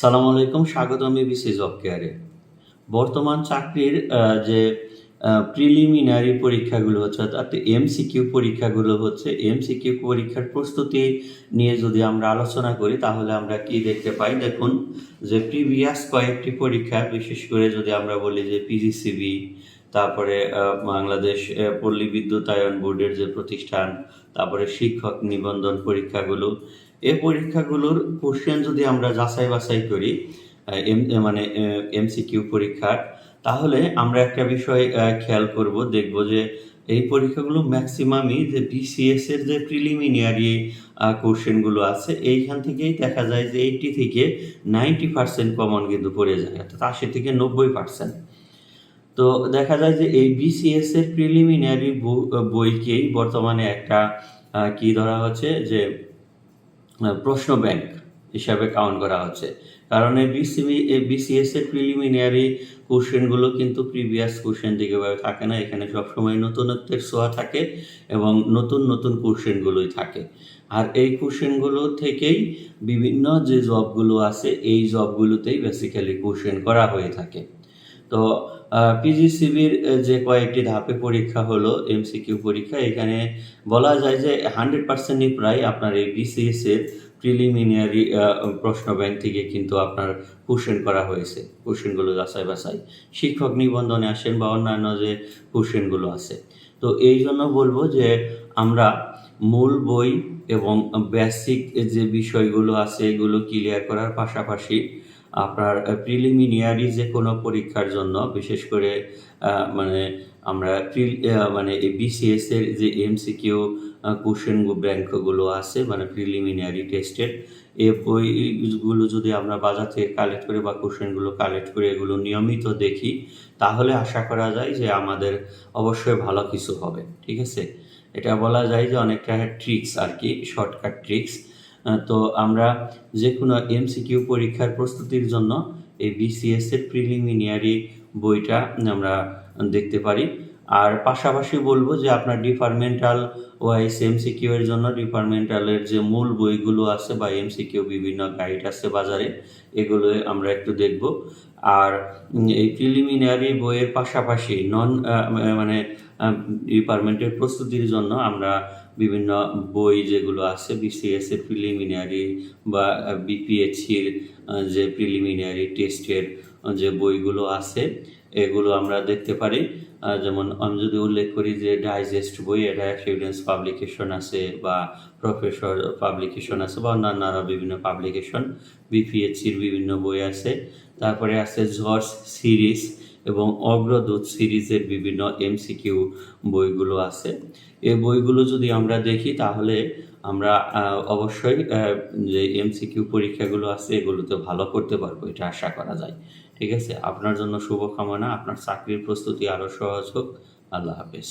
সালাম আলাইকুম, স্বাগত আমি বিসি জব কেয়ারে। বর্তমান চাকরির যে প্রিলিমিনারি পরীক্ষাগুলো হচ্ছে, অর্থাৎ এমসিকিউ পরীক্ষাগুলো হচ্ছে এমসিকিউ পরীক্ষার প্রস্তুতি নিয়ে যদি আমরা আলোচনা করি, তাহলে আমরা কি দেখতে পাই? দেখুন, যে প্রিভিয়াস কয়েকটি পরীক্ষা, বিশেষ করে যদি আমরা বলি যে পিজিসিবি তারপরে বাংলাদেশ পল্লী বিদ্যুতায়ন বোর্ডের যে প্রতিষ্ঠান, তারপরে শিক্ষক নিবন্ধন পরীক্ষাগুলো এই পরীক্ষাগুলোর কোশ্চেন যদি আমরা যাচাই বাছাই করি মানে এমসিকিউ পরীক্ষার, তাহলে আমরা একটা বিষয় খেয়াল করব, দেখব যে এই পরীক্ষাগুলো ম্যাক্সিমামই যে বিসিএস এর যে প্রিলিমিনারি কোশ্চেনগুলো আছে, এইখান থেকেই দেখা যায় যে এইটি থেকে নাইনটি পার্সেন্ট কমন কিন্তু পড়ে যায়, অর্থাৎ আশি থেকে নব্বই পার্সেন্ট তো দেখা যায় যে এই বিসিএস এর প্রিলিমিনারি বইকেই বর্তমানে একটা কি ধরা হচ্ছে যে প্রশ্ন ব্যাংক হিসাবে কাউন্ট করা হচ্ছে। কারণ এই বিসিবি এই বিসিএস এর প্রিলিমিনারি কোশ্চেনগুলো কিন্তু প্রিভিয়াস কোশ্চেন থেকে ভাবে থাকে না। এখানে সবসময় নতুনত্বের ছোঁয়া থাকে এবং নতুন নতুন কোশ্চেনগুলোই থাকে। আর এই কোশ্চেনগুলো থেকেই বিভিন্ন যে জবগুলো আছে, এই জবগুলোতেই বেসিক্যালি কোশ্চেন করা হয়ে থাকে। তো পিজিসিবির যে কয়েকটি ধাপে পরীক্ষা হলো এমসিকিউ পরীক্ষা, এখানে বলা যায় যে হান্ড্রেড পার্সেন্টই প্রায় আপনার এই বিসিএস এর প্রিলিমিনারি প্রশ্ন ব্যাংক থেকে কিন্তু আপনার কোশ্চেন করা হয়েছে। কোশ্চেনগুলো যাচাই বাছাই, শিক্ষক নিবন্ধনে আসেন বা অন্যান্য যে কোশ্চেনগুলো আছে। তো এই জন্য বলব যে আমরা মূল বই এবং বেসিক যে বিষয়গুলো আছে, এগুলো ক্লিয়ার করার পাশাপাশি আপনার প্রিলিমিনিয়ারি যে কোনো পরীক্ষার জন্য, বিশেষ করে মানে আমরা মানে এই বিসিএস এর যে এমসিকিউ কোশ্চেন ব্যাংকগুলো আছে মানে প্রিলিমিনারি টেস্টের এ বইগুলো যদি আমরা বাজার থেকে কালেক্ট করে বা কোশ্চেনগুলো কালেক্ট করে, এগুলো নিয়মিত দেখি, তাহলে আশা করা যায় যে আমাদের অবশ্যই ভালো কিছু হবে, ঠিক আছে? এটা বলা যায় যে অনেকটা ট্রিক্স আর কি শর্টকাট ট্রিক্স তো আমরা যে কোনো এমসিকিউ পরীক্ষার প্রস্তুতির জন্য এই বিসিএস এর প্রিলিমিনারি বইটা আমরা দেখতে পারি। আর পাশাপাশি বলব যে আপনার ডিপার্টমেন্টাল ওয়াইস এমসিকিউ এর জন্য ডিপার্টমেন্টালের যে মূল বইগুলো আছে বা এমসিকিউ বিভিন্ন গাইড আছে বাজারে, এগুলো আমরা একটু দেখব। আর এই প্রিলিমিনারি বইয়ের পাশাপাশি নন মানে ডিপার্টমেন্টের প্রস্তুতির জন্য আমরা বিভিন্ন বই যেগুলো আছে বিসিএস এর প্রিলিমিনারি বা বিপিএসসির যে প্রিলিমিনারি টেস্টের যে বইগুলো আছে, এগুলো আমরা দেখতে পারি। যেমন আমি যদি উল্লেখ করি যে ডাইজেস্ট বই, এটা এভিডেন্স পাবলিকেশন আছে বা প্রফেসর পাবলিকেশন আছে বা অন্যান্য আরও বিভিন্ন পাবলিকেশন বিপিএসসির বিভিন্ন বই আছে। তারপরে আছে জর্জ সিরিজ এবং অগ্রদূত সিরিজের বিভিন্ন এমসিকিউ বইগুলো আছে। এই বইগুলো যদি আমরা দেখি, তাহলে আমরা অবশ্যই যে এমসিকিউ পরীক্ষাগুলো আছে, এগুলোতে ভালো করতে পারব, এটা আশা করা যায়। ঠিক আছে? আপনার জন্য শুভকামনা, আপনার চাকরির প্রস্তুতি আরও সহজ হোক। আল্লাহ হাফেজ।